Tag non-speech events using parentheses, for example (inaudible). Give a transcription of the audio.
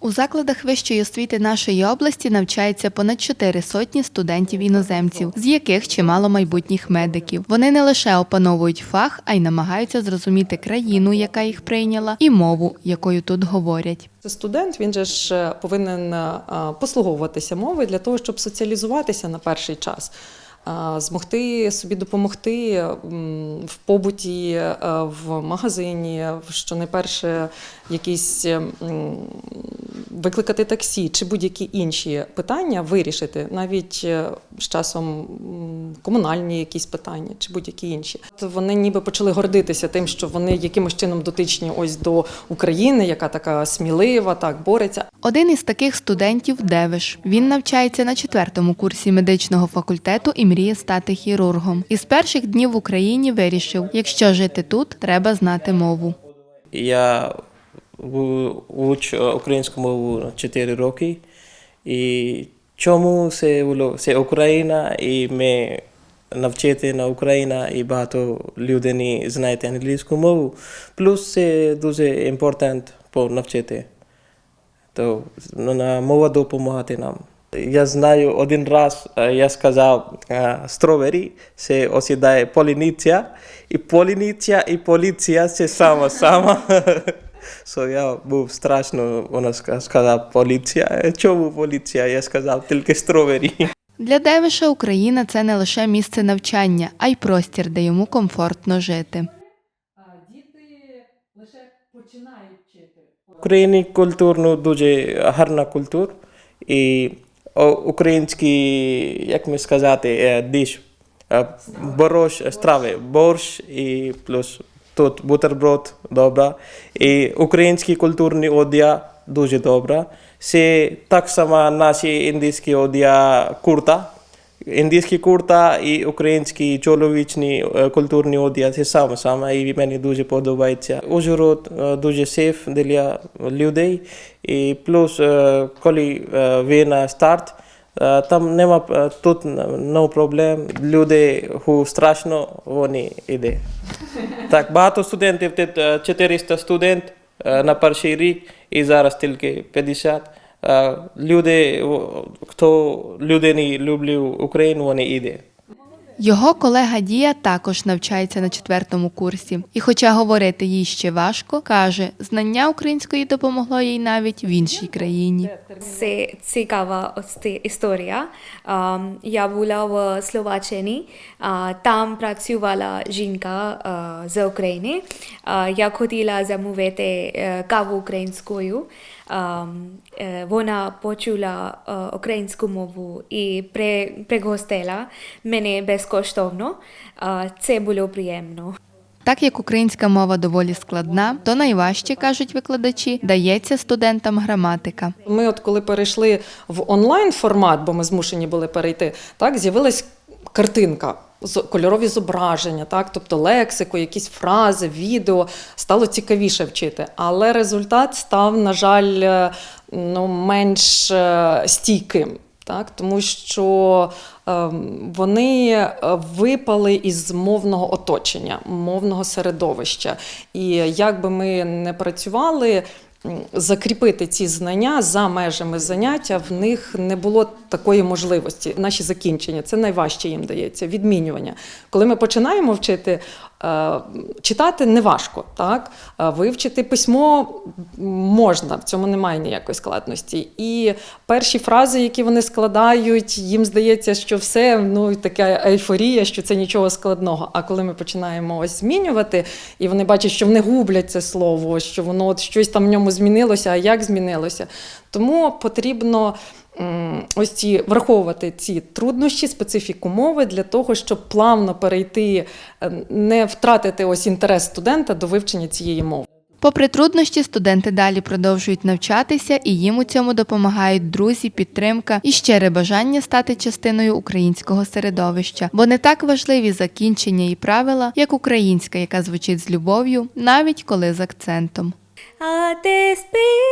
У закладах вищої освіти нашої області навчається понад чотири сотні студентів-іноземців, з яких чимало майбутніх медиків. Вони не лише опановують фах, а й намагаються зрозуміти країну, яка їх прийняла, і мову, якою тут говорять. Це студент, він же ж е, повинен е, послуговуватися мовою для того, щоб соціалізуватися на перший час. е, Змогти собі допомогти в побуті, в магазині, що найперше якісь м, викликати таксі чи будь-які інші питання вирішити, навіть е, з часом комунальні якісь питання чи будь-які інші. От Вони ніби почали гордитися тим, що вони якимось чином дотичні ось до України, яка така смілива, так бореться. Один із таких студентів Девиш. Він навчається на четвертому курсі медичного факультету і мріє стати хірургом. Із перших днів в Україні вирішив, якщо жити тут, треба знати мову. Я учу українську мову 4 роки. І чому це було? Це Україна, і ми навчити на Україна, і багато людей знають англійську мову. Плюс це дуже імпортант по навчити. То на мова допомагати нам. Я знаю один раз, е, я сказав стровері, це осідає полініція, і полініція, і поліція це сама сама. (laughs) So я був страшно, вона ска- сказала поліція. Чому поліція? Я сказав тільки стровері. Для Девиша Україна це не лише місце навчання, а й простір, де йому комфортно жити. Діти лише починають вчити. В Україні культурно дуже гарна культура. І український, як ми сказати, е, диш, е, борщ, страви, борщ і плюс тут бутерброд добра. І український культурний одяг дуже добра. Це так само наші індійські одяг курта. Індійські курта і українські чоловічні культурні саме і мені дуже подобається. Е, дуже сейф для людей. І плюс, коли війна старт, е, там нема тут проблем. Люди, страшно, вони йде. Так, багато студентів, тут е, 400 студентів е, на перший рік, і зараз тільки 50. Е, Люди, хто людини люблю Україну, вони йде. Його колега Дія також навчається на четвертому курсі. І, хоча говорити їй ще важко, каже, знання української допомогло їй навіть в іншій країні. Це цікава історія. Я була в Словаччині, там працювала жінка з України. Я хотіла замовити е, каву українською. Е, Вона почула е, українську мову і пригостила мене безкоштовно. Це було приємно. Так як українська мова доволі складна, то найважче, кажуть викладачі, дається студентам граматика. Ми, от коли перейшли в онлайн формат, бо ми змушені були перейти, так з'явилась картинка. Кольорові зображення, так, тобто лексику, якісь фрази, відео стало цікавіше вчити. Але результат став, на жаль, е, ну, менш е, стійким. Так, тому що е, вони випали із мовного оточення, мовного середовища. І як би ми не працювали, закріпити ці знання за межами заняття в них не було такої можливості. Наші закінчення це найважче їм дається, відмінювання. Коли ми починаємо вчити, читати неважко, так? Е, Вивчити письмо можна, в цьому немає ніякої складності. І перші фрази, які вони складають, їм здається, що все ну така ейфорія, що це нічого складного. А коли ми починаємо ось змінювати, і вони бачать, що вони гублять це слово, що воно от щось там в ньому змінилося, а як змінилося. Тому потрібно. Ось ці враховувати ці труднощі, специфіку мови для того, щоб плавно перейти, е, не втратити ось інтерес студента до вивчення цієї мови. Попри труднощі, студенти далі продовжують навчатися, і їм у цьому допомагають друзі, підтримка і щире бажання стати частиною українського середовища, бо не так важливі закінчення і правила, як українська, яка звучить з любов'ю, навіть коли з акцентом. А te espero